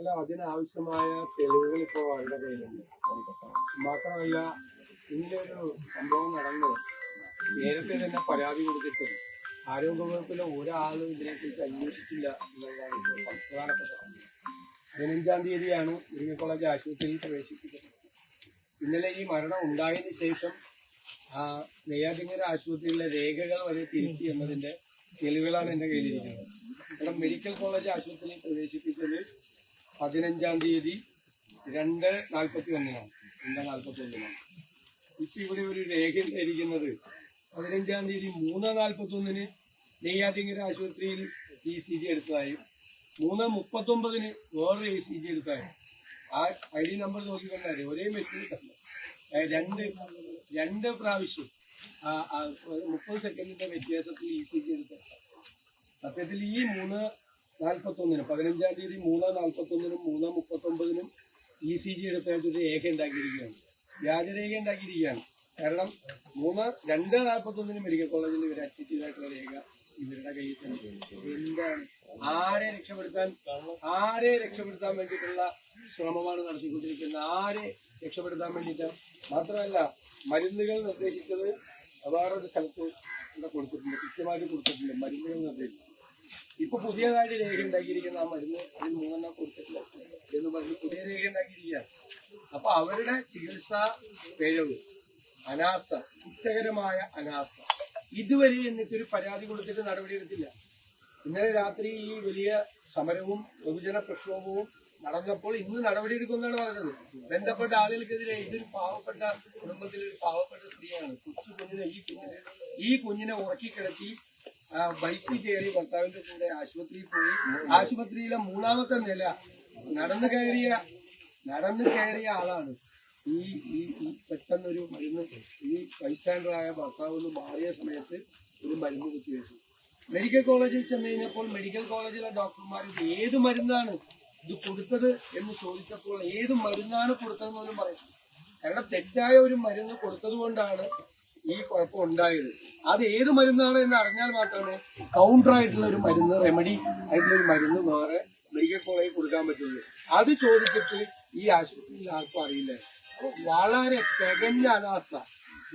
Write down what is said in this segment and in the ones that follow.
അല്ല അതിനാവശ്യമായ തെളിവുകൾ ഇപ്പോൾ അവരുടെ കയ്യിലുണ്ട്. മാത്രമല്ല ഒരു സംഭവം നടന്ന് നേരത്തെ തന്നെ പരാതി കൊടുത്തിട്ടും ആരോഗ്യവകുപ്പിലെ ഒരാളും ഇതിനെക്കുറിച്ച് അന്വേഷിച്ചില്ല എന്നുള്ളതാണ് ഇപ്പോൾ പ്രധാനപ്പെട്ട പതിനഞ്ചാം തീയതിയാണ് മെഡിക്കൽ കോളേജ് ആശുപത്രിയിൽ പ്രവേശിപ്പിക്കുന്നത് ഇന്നലെ ഈ മരണം ഉണ്ടായതിന് ശേഷം നെയ്യാറ്റിങ്ങര ആശുപത്രിയിലെ രേഖകൾ വരെ തിരുത്തി എന്നതിന്റെ തെളിവുകളാണ് എന്റെ കയ്യിലിരിക്കുന്നത്. കാരണം മെഡിക്കൽ കോളേജ് ആശുപത്രിയിൽ പ്രവേശിപ്പിച്ചത് പതിനഞ്ചാം തീയതി രണ്ട് നാൽപ്പത്തി ഒന്നിനാണ് രണ്ട് നാൽപ്പത്തി ഒന്നിനാണ് ഇപ്പൊ ഇവിടെ ഒരു രേഖ ഇരിക്കുന്നത് പതിനഞ്ചാം തീയതി മൂന്ന് നാൽപ്പത്തി ഒന്നിന് നെയ്യാറ്റിങ്ങര ആശുപത്രിയിൽ ഇ സി ജി എടുത്തതായും. മൂന്ന് മുപ്പത്തൊമ്പതിന് വേറൊരു ഇ സി ജി എടുത്തതായും. ആ ഐ ഡി നമ്പർ നോക്കിക്കൊണ്ടാണ് ഒരേ മെഷീൻ രണ്ട് രണ്ട് പ്രാവശ്യം മുപ്പത് സെക്കൻഡിന്റെ വ്യത്യാസത്തിൽ ഇ സി ജി എടുത്ത സത്യത്തിൽ ഈ മൂന്ന് നാൽപ്പത്തൊന്നിനും പതിനഞ്ചാം തീയതി മൂന്ന് നാൽപ്പത്തൊന്നിനും മൂന്ന് മുപ്പത്തൊമ്പതിനും ഇ സി ജി എടുത്തായിട്ട് ഒരു രേഖ ഉണ്ടാക്കിയിരിക്കുകയാണ്. വ്യാജരേഖ ഉണ്ടാക്കിയിരിക്കുകയാണ്. കാരണം മൂന്ന് രണ്ട് നാൽപ്പത്തൊന്നിന് മെഡിക്കൽ കോളേജിൽ ഇവർ അഡ്മിറ്റ് ചെയ്തായിട്ടുള്ള രേഖ ഇവരുടെ കയ്യിൽ തന്നെ എന്താണ്? ആരെ രക്ഷപ്പെടുത്താൻ ആരെ രക്ഷപ്പെടുത്താൻ വേണ്ടിയിട്ടുള്ള ശ്രമമാണ് നടത്തിക്കൊണ്ടിരിക്കുന്നത്? ആരെ രക്ഷപ്പെടുത്താൻ വേണ്ടിയിട്ട് മാത്രമല്ല മരുന്നുകൾ നിർദ്ദേശിച്ചത് വേറൊരു സ്ഥലത്ത് ഇവിടെ കൊടുത്തിട്ടുണ്ട്. കൃത്യമായിട്ട് കൊടുത്തിട്ടുണ്ട്. മരുന്നുകൾ നിർദ്ദേശിച്ചു. ഇപ്പൊ പുതിയതായിട്ട് രേഖ ഉണ്ടാക്കിയിരിക്കുന്ന ആ മരുന്ന് അതിൽ മൂന്നെണ്ണം കൊടുത്തിട്ടില്ല എന്ന് പറഞ്ഞ് പുതിയ രേഖ ഉണ്ടാക്കിയിരിക്കുകയാണ്. അപ്പൊ അവരുടെ ചികിത്സാ പിഴവ് അനാസ കുറ്റകരമായ അനാസ ഇതുവരെ എന്നിട്ടൊരു പരാതി കൊടുത്തിട്ട് നടപടിയെടുത്തില്ല ഇന്നലെ രാത്രി ഈ വലിയ സമരവും ബഹുജന പ്രക്ഷോഭവും നടന്നപ്പോൾ ഇന്ന് നടപടിയെടുക്കുമെന്നാണ് പറഞ്ഞത്. ബന്ധപ്പെട്ട ആളുകൾക്കെതിരെ ഇതൊരു പാവപ്പെട്ട കുടുംബത്തിലെ ഒരു പാവപ്പെട്ട സ്ത്രീയാണ്. കൊച്ചു കുഞ്ഞിനെ ഈ കുഞ്ഞിനെ ഈ കുഞ്ഞിനെ ഉറക്കിക്കിടത്തി ബൈക്കിൽ കയറി ഭർത്താവിന്റെ കൂടെ ആശുപത്രിയിൽ പോയി. ആശുപത്രിയിലെ മൂന്നാമത്തെ നില നടന്നു കയറിയ നടന്നു കയറിയ ആളാണ്. ഈ ഈ പെട്ടെന്നൊരു മരുന്ന് ഈ ബൈസ്റ്റാൻഡറായ ഭർത്താവ് ഒന്ന് മാറിയ സമയത്ത് ഒരു മരുന്ന് കുത്തിവെച്ചു. മെഡിക്കൽ കോളേജിൽ ചെന്ന് കഴിഞ്ഞപ്പോൾ മെഡിക്കൽ കോളേജിലെ ഡോക്ടർമാർ ഏത് മരുന്നാണ് ഇത് കൊടുത്തത് എന്ന് ചോദിച്ചപ്പോൾ ഏത് മരുന്നാണ് കൊടുത്തതെന്ന് പറയും കാരണം തെറ്റായ ഒരു മരുന്ന് കൊടുത്തത് കൊണ്ടാണ് ഈ കുഴപ്പം ഉണ്ടായത്. അത് ഏത് മരുന്നാണ് എന്ന് അറിഞ്ഞാൽ മാത്രമേ കൗണ്ടർ ആയിട്ടുള്ള ഒരു മരുന്ന് റെമഡി ആയിട്ടുള്ള ഒരു മരുന്ന് വേറെ മെഡിക്കൽ കോളേജിൽ കൊടുക്കാൻ പറ്റുള്ളൂ. അത് ചോദിച്ചിട്ട് ഈ ആശുപത്രിയിൽ ആർക്കും അറിയില്ല. വളരെ തികഞ്ഞ അനാസ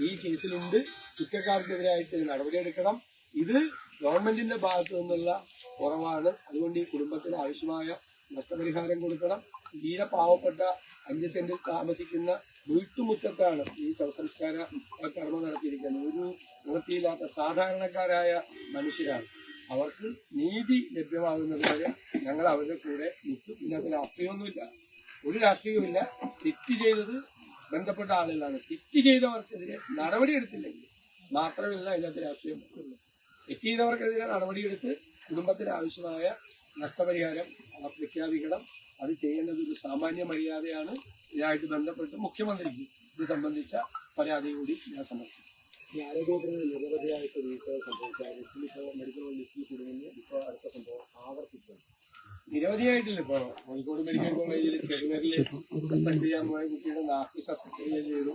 ഈ കേസിലുണ്ട്. കുറ്റക്കാർക്കെതിരായിട്ട് നടപടി നടപടിയെടുക്കണം ഇത് ഗവൺമെന്റിന്റെ ഭാഗത്തു നിന്നുള്ള കുറവാണ്. അതുകൊണ്ട് ഈ കുടുംബത്തിന് ആവശ്യമായ നഷ്ടപരിഹാരം കൊടുക്കണം. തീരെ പാവപ്പെട്ട അഞ്ച് സെന്റിൽ താമസിക്കുന്ന വീട്ടുമുറ്റത്താണ് ഈ ശവസംസ്കാര കർമ്മം നടത്തിയിരിക്കുന്നത്. ഒരു നിവൃത്തിയില്ലാത്ത സാധാരണക്കാരായ മനുഷ്യരാണ്. അവർക്ക് നീതി ലഭ്യമാകുന്നത് വരെ ഞങ്ങൾ അവരുടെ കൂടെ നിൽക്കും. പിന്നെ അതിന് അർത്ഥമൊന്നുമില്ല ഒരു രാഷ്ട്രീയവുമില്ല. തെറ്റ് ചെയ്തത് ബന്ധപ്പെട്ട ആളുകളാണ്. തെറ്റ് ചെയ്തവർക്കെതിരെ നടപടിയെടുത്തില്ലെങ്കിൽ മാത്രമല്ല അതിനകത്ത് രാഷ്ട്രീയം തെറ്റ് ചെയ്തവർക്കെതിരെ നടപടിയെടുത്ത് കുടുംബത്തിന് ആവശ്യമായ നഷ്ടപരിഹാരം അവർ പ്രഖ്യാപിക്കണം. അത് ചെയ്യേണ്ടത് ഒരു സാമാന്യ മര്യാദയാണ്. ഇതായിട്ട് ബന്ധപ്പെട്ട് മുഖ്യമന്ത്രിക്ക് ഇത് സംബന്ധിച്ച പരാതി കൂടി ഞാൻ സമർപ്പിക്കും ഈ ആരോഗ്യത്തിന് നിരവധിയായിട്ട് വീഴ്ചകൾ സംഭവിച്ചാൽ ഇപ്പോൾ മെഡിക്കൽ ലിസ്റ്റിൽ കുടുങ്ങുന്നു. ഇപ്പോൾ അടുത്ത സംഭവം ആവർത്തിക്കുന്നു. നിരവധിയായിട്ടില്ല ഇപ്പൊ കോഴിക്കോട് മെഡിക്കൽ കോളേജിൽ ചെറുനരിൽ സസ്പെൻഡ് ചെയ്യാൻ പോയ കുട്ടിയുടെ നാക്ക് ശസ്ത്രക്രിയ ചെയ്തു.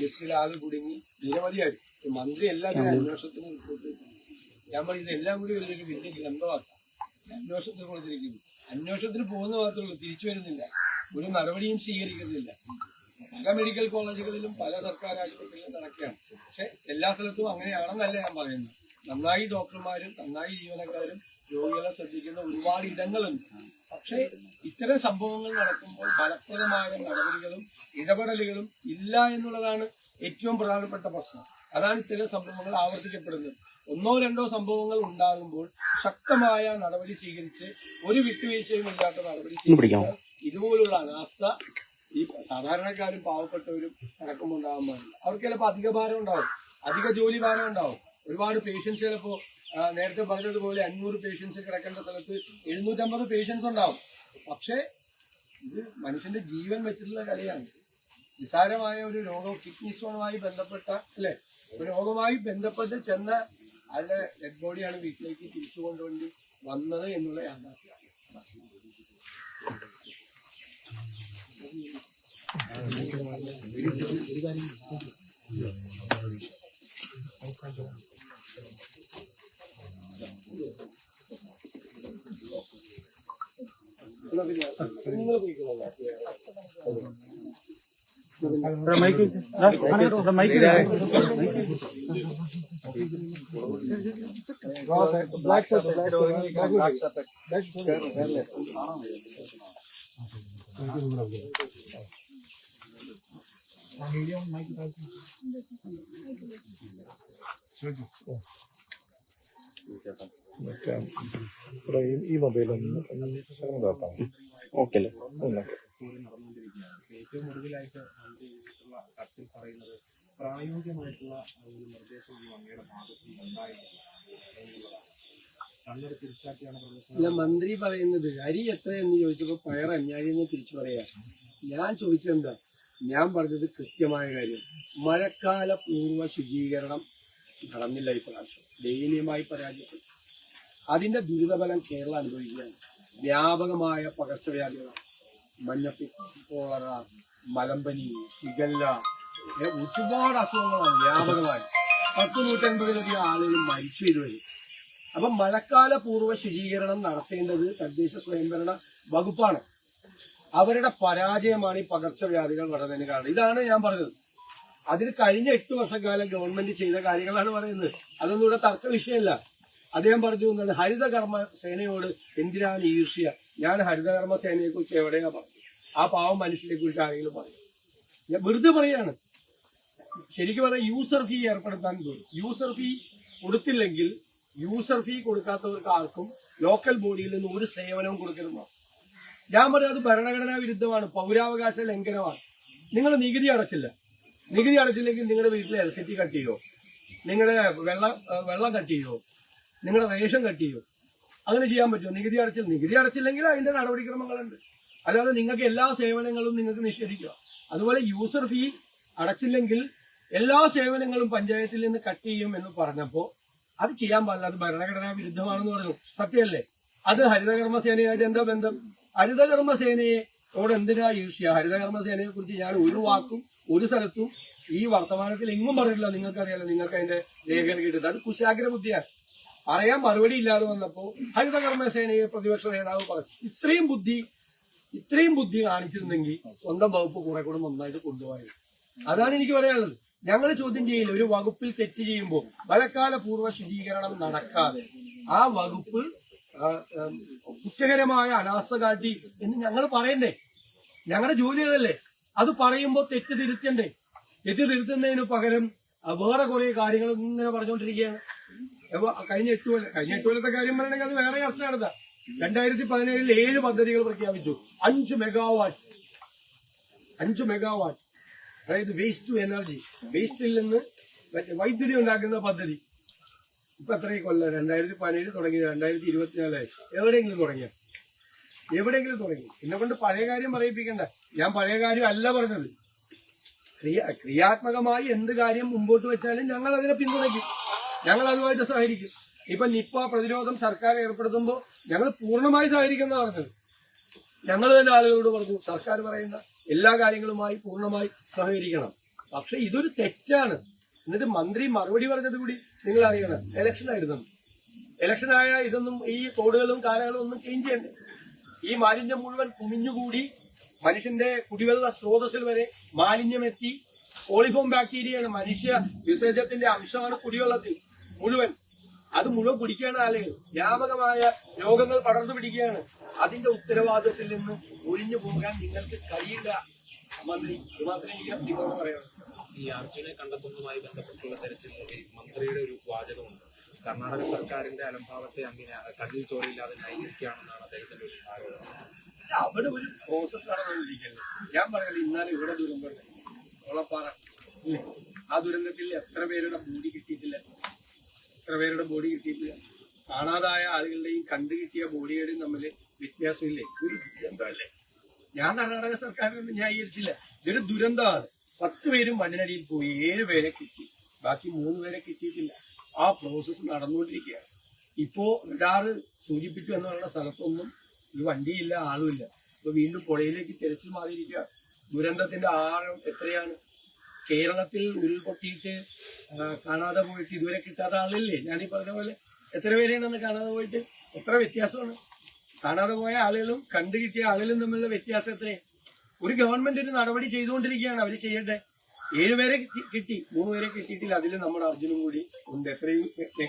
ലിസ്റ്റിൽ ആകെ കുടുങ്ങി. നിരവധിയായിട്ട്. മന്ത്രി എല്ലാവരും അന്വേഷണത്തിന് റിപ്പോർട്ട്. ഞാൻ പറയുന്നത് എല്ലാം കൂടി വലിയൊരു വലിയ ഗ്രന്ഥമാക്കാം അന്വേഷണത്തിന് കൊടുത്തിരിക്കുന്നു. അന്വേഷണത്തിന് പോകുന്ന മാത്രമേ തിരിച്ചു വരുന്നില്ല. ഒരു നടപടിയും സ്വീകരിക്കുന്നില്ല. പല മെഡിക്കൽ കോളേജുകളിലും പല സർക്കാർ ആശുപത്രികളിലും നടക്കുകയാണ്. പക്ഷെ എല്ലാ സ്ഥലത്തും അങ്ങനെയാണെന്നല്ല ഞാൻ പറയുന്നത്. നന്നായി ഡോക്ടർമാരും നന്നായി ജീവനക്കാരും രോഗികളെ ശ്രദ്ധിക്കുന്ന ഒരുപാട് ഇടങ്ങളുണ്ട്. പക്ഷേ ഇത്തരം സംഭവങ്ങൾ നടക്കുമ്പോൾ ഫലപ്രദമായ നടപടികളും ഇടപെടലുകളും ഇല്ല എന്നുള്ളതാണ് ഏറ്റവും പ്രധാനപ്പെട്ട പ്രശ്നം. അതാണ് ഇത്തരം സംഭവങ്ങൾ ആവർത്തിക്കപ്പെടുന്നത്. ഒന്നോ രണ്ടോ സംഭവങ്ങൾ ഉണ്ടാകുമ്പോൾ ശക്തമായ നടപടി സ്വീകരിച്ച് ഒരു വിട്ടുവീഴ്ചയും ഇല്ലാത്ത നടപടി സ്വീകരിച്ചാൽ ഇതുപോലുള്ള അനാസ്ഥ ഈ സാധാരണക്കാരും പാവപ്പെട്ടവരും അടക്കമുണ്ടാകാൻ പാടില്ല. അവർക്ക് ചിലപ്പോൾ അധിക ഭാരം ഉണ്ടാവും. അധിക ജോലി ഭാരം ഉണ്ടാവും. ഒരുപാട് പേഷ്യൻസ് ചിലപ്പോൾ നേരത്തെ പറഞ്ഞതുപോലെ അഞ്ഞൂറ് പേഷ്യൻസ് കിടക്കേണ്ട സ്ഥലത്ത് എഴുന്നൂറ്റമ്പത് പേഷ്യൻസ് ഉണ്ടാവും. പക്ഷേ ഇത് മനുഷ്യന്റെ ജീവൻ വെച്ചിട്ടുള്ള കളിയാണ്. നിസാരമായ ഒരു രോഗം കിഡ്നി സ്റ്റോണുമായി ബന്ധപ്പെട്ട അല്ലെ? രോഗവുമായി ബന്ധപ്പെട്ട് ചെന്ന അയാളുടെ ഡെഡ് ബോഡിയാണ് വീട്ടിലേക്ക് തിരിച്ചു കൊണ്ടുവേണ്ടി വന്നത് എന്നുള്ള യാഥാർത്ഥ്യമാണ് നിങ്ങൾ പോയിക്കോളാം ബ്ലാക്ക് ഷർട്ട് ബ്ലാക്ക് ഷർട്ട് ഈ മൊബൈൽ ഒന്ന് ഒന്ന് നോക്കാം ഓക്കെ അല്ലേ ഏറ്റവും ഒടുവിലായിട്ട് കത്തിൽ പറയുന്നത് പ്രായോഗികമായിട്ടുള്ള ഒരു അങ്ങയുടെ ഭാഗത്ത് ഉണ്ടായിട്ടില്ല അല്ല മന്ത്രി പറയുന്നത് അരി എത്രയെന്ന് ചോദിച്ചപ്പോ പയർ അഞ്ഞാഴി എന്ന് തിരിച്ചു പറയാ. ഞാൻ ചോദിച്ചെന്താ ഞാൻ പറഞ്ഞത് കൃത്യമായ കാര്യം. മഴക്കാല പൂർവ ശുചീകരണം നടന്നില്ല ഈ പ്രാവശ്യം. ദയനീയമായി പരാജയപ്പെട്ടു. അതിന്റെ ദുരിതഫലം കേരളം അനുഭവിക്കുകയാണ്. വ്യാപകമായ പകർച്ചവ്യാധികളാണ് മഞ്ഞപ്പി കോളറ മലമ്പനി ഷിഗല്ല ഒരുപാട് അസുഖങ്ങളാണ് വ്യാപകമായി. പത്ത് നൂറ്റൻപതിലധികം ആളുകൾ മരിച്ചു ഇതുവരെ. അപ്പൊ മഴക്കാല പൂർവ ശുചീകരണം നടത്തേണ്ടത് തദ്ദേശ സ്വയംഭരണ വകുപ്പാണ്. അവരുടെ പരാജയമാണ് ഈ പകർച്ചവ്യാധികൾ വളരുന്നതിന് കാരണം. ഇതാണ് ഞാൻ പറഞ്ഞത്. അതിന് കഴിഞ്ഞ എട്ട് വർഷക്കാലം ഗവൺമെന്റ് ചെയ്ത കാര്യങ്ങളാണ് പറയുന്നത്. അതൊന്നും ഇവിടെ തർക്ക വിഷയമല്ല അദ്ദേഹം പറഞ്ഞു എന്താണ്? ഹരിതകർമ്മ സേനയോട് എന്തിനാണ് ഈർഷ്യ ഞാൻ ഹരിതകർമ്മ സേനയെ കുറിച്ച് എവിടെയാ പറഞ്ഞു ആ പാവം മനുഷ്യനെ കുറിച്ച് ആരെങ്കിലും പറയും ഞാൻ വെറുതെ പറയാണ്. ശരിക്കും പറഞ്ഞാൽ യൂസർ ഫീ ഏർപ്പെടുത്താൻ തോന്നും. യൂസർ ഫീ കൊടുത്തില്ലെങ്കിൽ യൂസർ ഫീ കൊടുക്കാത്തവർക്ക് ആർക്കും ലോക്കൽ ബോഡിയിൽ നിന്ന് ഒരു സേവനവും കൊടുക്കരുത് ഞാൻ പറഞ്ഞത് അത് ഭരണഘടനാ വിരുദ്ധമാണ് പൗരാവകാശ ലംഘനമാണ്. നിങ്ങൾ നികുതി അടച്ചില്ല. നികുതി അടച്ചില്ലെങ്കിൽ നിങ്ങളുടെ വീട്ടിലെ ഇലക്ട്രിസിറ്റി കട്ട് ചെയ്യോ? നിങ്ങളുടെ വെള്ളം വെള്ളം കട്ട് ചെയ്യോ? നിങ്ങളുടെ റേഷൻ കട്ട് ചെയ്യും. അങ്ങനെ ചെയ്യാൻ പറ്റുമോ? നികുതി അടച്ചില്ല നികുതി അടച്ചില്ലെങ്കിൽ അതിന്റെ നടപടിക്രമങ്ങളുണ്ട്. അല്ലാതെ നിങ്ങൾക്ക് എല്ലാ സേവനങ്ങളും നിങ്ങൾക്ക് നിഷേധിക്കുക അതുപോലെ യൂസർ ഫീ അടച്ചില്ലെങ്കിൽ എല്ലാ സേവനങ്ങളും പഞ്ചായത്തിൽ നിന്ന് കട്ട് ചെയ്യും എന്ന് പറഞ്ഞപ്പോൾ അത് ചെയ്യാൻ പാടില്ല. അത് ഭരണഘടനാ വിരുദ്ധമാണെന്ന് പറഞ്ഞു. സത്യമല്ലേ? അത് ഹരിതകർമ്മസേനയായിട്ട് എന്താ ബന്ധം? ഹരിതകർമ്മസേനയെ അവിടെ എന്തിനാ ഈർഷ്യ ഹരിതകർമ്മസേനയെ കുറിച്ച് ഞാൻ ഒരു വാക്കും ഒരു സ്ഥലത്തും ഈ വർത്തമാനത്തിൽ എങ്ങും പറഞ്ഞിട്ടില്ല. നിങ്ങൾക്കറിയാലോ നിങ്ങൾക്ക് അതിന്റെ രേഖകൾ കിട്ടുന്നത്. അത് കുശാഗ്ര ബുദ്ധിയാണ് പറയാൻ മറുപടി ഇല്ലാതെ വന്നപ്പോ ഹരിതകർമ്മസേനയെ പ്രതിപക്ഷ നേതാവ് പറഞ്ഞു. ഇത്രയും ബുദ്ധി ഇത്രയും ബുദ്ധി കാണിച്ചിരുന്നെങ്കിൽ സ്വന്തം വകുപ്പ് കുറെ കൂടെ നന്നായിട്ട് കൊണ്ടുപോയത് അതാണ് എനിക്ക് പറയാനുള്ളത്. ഞങ്ങൾ ചോദ്യം ചെയ്യില്ല. ഒരു വകുപ്പിൽ തെറ്റ് ചെയ്യുമ്പോൾ മഴക്കാല പൂർവ ശുചീകരണം നടക്കാതെ ആ വകുപ്പ് കുറ്റകരമായ അനാസ്ഥ കാട്ടി എന്ന് ഞങ്ങൾ പറയണ്ടേ ഞങ്ങളുടെ ജോലി അതല്ലേ. അത് പറയുമ്പോൾ തെറ്റ് തിരുത്തണ്ടേ? തെറ്റ് തിരുത്തുന്നതിന് പകരം വേറെ കുറെ കാര്യങ്ങൾ ഇങ്ങനെ പറഞ്ഞുകൊണ്ടിരിക്കുകയാണ് കഴിഞ്ഞ എട്ട് കൊല്ലം കഴിഞ്ഞ എട്ട് കൊല്ലത്തെ കാര്യം പറയണമെങ്കിൽ അത് വേറെ ചർച്ച നടത്താം രണ്ടായിരത്തി പതിനേഴിൽ ഏഴ് പദ്ധതികൾ പ്രഖ്യാപിച്ചു. അഞ്ച് മെഗാവാട്ട് അഞ്ച് മെഗാവാട്ട് അതായത് വേസ്റ്റ് ടു എനർജി വേസ്റ്റിൽ നിന്ന് വൈദ്യുതി ഉണ്ടാക്കുന്ന പദ്ധതി. ഇപ്പൊ എത്രയും കൊല്ലം? രണ്ടായിരത്തി പതിനേഴ് തുടങ്ങി രണ്ടായിരത്തി ഇരുപത്തിനാലായി എവിടെയെങ്കിലും തുടങ്ങിയ? എവിടെയെങ്കിലും തുടങ്ങി. എന്നെ കൊണ്ട് പഴയ കാര്യം പറയിപ്പിക്കണ്ട. ഞാൻ പഴയ കാര്യം അല്ല പറഞ്ഞത്. ക്രിയാ ക്രിയാത്മകമായി എന്ത് കാര്യം മുമ്പോട്ട് വെച്ചാലും ഞങ്ങൾ അതിനെ പിന്തുണയ്ക്കും. ഞങ്ങൾ അതുമായിട്ട് സഹകരിക്കും. ഇപ്പൊ നിപ്പ പ്രതിരോധം സർക്കാർ ഏർപ്പെടുത്തുമ്പോൾ ഞങ്ങൾ പൂർണമായി സഹകരിക്കുന്ന പറഞ്ഞത്. ഞങ്ങൾ തന്നെ ആളുകളോട് പറഞ്ഞു സർക്കാർ പറയുന്ന എല്ലാ കാര്യങ്ങളുമായി പൂർണമായി സഹകരിക്കണം. പക്ഷെ ഇതൊരു തെറ്റാണ്. എന്നിട്ട് മന്ത്രി മറുപടി പറഞ്ഞത് കൂടി നിങ്ങൾ അറിയണം. ഇലക്ഷൻ ആയിരുന്നു. ഇലക്ഷൻ ആയ ഇതൊന്നും ഈ കോഡുകളും കാലങ്ങളും ഒന്നും ചേഞ്ച് ചെയ്യണ്ടേ. ഈ മാലിന്യം മുഴുവൻ കുമിഞ്ഞുകൂടി മനുഷ്യന്റെ കുടിവെള്ള സ്രോതസ്സിൽ വരെ മാലിന്യം എത്തി കോളിഫോം ബാക്ടീരിയയാണ് മനുഷ്യ വിസർജ്യത്തിന്റെ അംശമാണ് കുടിവെള്ളത്തിൽ. മുഴുവൻ. അത് മുഴുവൻ പിടിക്കുകയാണ് ആളുകൾ വ്യാപകമായ രോഗങ്ങൾ പടർന്നു പിടിക്കുകയാണ്. അതിന്റെ ഉത്തരവാദിത്തത്തിൽ നിന്ന് ഒഴിഞ്ഞു പോകാൻ നിങ്ങൾക്ക് കഴിയില്ല. മന്ത്രി ഇത് മാത്രമേ എനിക്ക് നിങ്ങളോട് പറയാനുള്ളൂ. ഈ അർജുനെ കണ്ടെത്തുന്നതുമായി ബന്ധപ്പെട്ടുള്ള തെരച്ചിലിൽ മന്ത്രിയുടെ ഒരു വാചകമുണ്ട്. കർണാടക സർക്കാരിന്റെ അലംഭാവത്തെ അങ്ങനെ കണ്ണിൽ ചോരയില്ലാതെ ന്യായീകരിക്കുകയാണെന്നാണ് അദ്ദേഹത്തിന്റെ ഒരു ആരോപണം. അവിടെ ഒരു പ്രോസസ് നടന്നുകൊണ്ടിരിക്കുന്നത് ഞാൻ പറയുന്നത് ഇന്നാലും ഇവിടെ ദുരന്തമുണ്ട്. ഓളപ്പാറ. ആ ദുരന്തത്തിൽ എത്ര പേരുടെ ബോഡി കിട്ടിയിട്ടില്ല? എത്ര പേരുടെ ബോഡി കിട്ടിയിട്ടില്ല. കാണാതായ ആളുകളുടെയും കണ്ടു കിട്ടിയ ബോഡിയുടെയും തമ്മിൽ വ്യത്യാസമില്ലേ? ഒരു ദുരന്തമല്ലേ? ഞാൻ കർണാടക സർക്കാരിനൊന്നും ന്യായീകരിച്ചില്ല. ഇതൊരു ദുരന്തമാണ്. പത്ത് പേരും മണ്ണിനടിയിൽ പോയി ഏഴ് പേരെ കിട്ടി. ബാക്കി മൂന്ന് പേരെ കിട്ടിയിട്ടില്ല. ആ പ്രോസസ്സ് നടന്നുകൊണ്ടിരിക്കുകയാണ്. ഇപ്പോ റഡാറ് സൂചിപ്പിച്ചു എന്ന് പറയുന്ന സ്ഥലത്തൊന്നും ഒരു വണ്ടിയില്ല ആളുമില്ല. ഇപ്പൊ വീണ്ടും പുഴയിലേക്ക് തിരച്ചിൽ മാറിയിരിക്കുക ദുരന്തത്തിന്റെ ആഴം എത്രയാണ്? കേരളത്തിൽ ഉരുൾപൊട്ടിയിട്ട് കാണാതെ പോയിട്ട് ഇതുവരെ കിട്ടാത്ത ആളില്ലേ? ഞാൻ ഈ പറഞ്ഞ പോലെ എത്ര പേരെയാണെന്ന് കാണാതെ പോയിട്ട് എത്ര വ്യത്യാസമാണ്? കാണാതെ പോയ ആളുകളും കണ്ടു കിട്ടിയ ആളുകളും തമ്മിലുള്ള വ്യത്യാസം എത്ര ഒരു ഗവൺമെന്റ് ഒരു നടപടി ചെയ്തുകൊണ്ടിരിക്കുകയാണ് അവർ ചെയ്യട്ടെ ഏഴുപേരെ കിട്ടി- മൂന്ന് പേരെ കിട്ടിയിട്ടില്ല. അതിൽ നമ്മുടെ അർജുനും കൂടി ഉണ്ട്. എത്രയും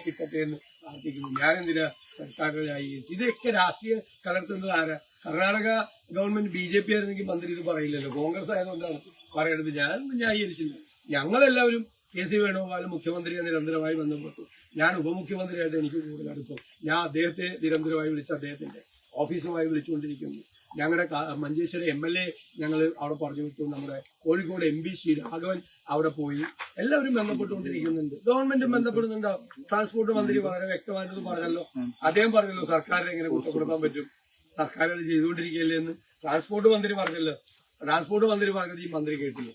കിട്ടട്ടെ എന്ന് പ്രാർത്ഥിക്കുന്നു ഞാനെന്തിനാ സർക്കാരുകളായി? ഇതൊക്കെ രാഷ്ട്രീയ കലർത്തുന്നത് ആരാ? Karnataka government B J P ആയിരുന്നെങ്കിൽ മന്ത്രി ഇത് പറയില്ലല്ലോ. കോൺഗ്രസ് ആയതുകൊണ്ടാണ്. പറയണത് ഞാൻ ന്യായീകരിച്ചില്ല. ഞങ്ങളെല്ലാവരും കെ സി വേണുഗോപാൽ മുഖ്യമന്ത്രിയെ നിരന്തരമായി ബന്ധപ്പെട്ടു. ഞാൻ ഉപമുഖ്യമന്ത്രിയായിട്ട് എനിക്ക് കൂടുതൽ അടുപ്പം ഞാൻ അദ്ദേഹത്തെ നിരന്തരമായി വിളിച്ച് അദ്ദേഹത്തിന്റെ ഓഫീസുമായി വിളിച്ചുകൊണ്ടിരിക്കുന്നു. ഞങ്ങളുടെ മഞ്ചേശ്വരം എം എൽ എ ഞങ്ങൾ അവിടെ പറഞ്ഞു വിട്ടു. നമ്മുടെ കോഴിക്കോട് എം പി ശ്രീ രാഘവൻ അവിടെ പോയി. എല്ലാവരും ബന്ധപ്പെട്ടുകൊണ്ടിരിക്കുന്നുണ്ട്. ഗവൺമെന്റും ബന്ധപ്പെടുന്നുണ്ടാവും ട്രാൻസ്പോർട്ട് മന്ത്രി വളരെ വ്യക്തമായിട്ട് പറഞ്ഞല്ലോ. അദ്ദേഹം പറഞ്ഞല്ലോ സർക്കാരിനെ എങ്ങനെ കുറ്റപ്പെടുത്താൻ പറ്റും? സർക്കാർ അത് ചെയ്തുകൊണ്ടിരിക്കുകയല്ലേ എന്ന്. ട്രാൻസ്പോർട്ട് മന്ത്രി പറഞ്ഞല്ലോ. ട്രാൻസ്പോർട്ട് മന്ത്രി പറഞ്ഞത് ഈ മന്ത്രി കേട്ടില്ല?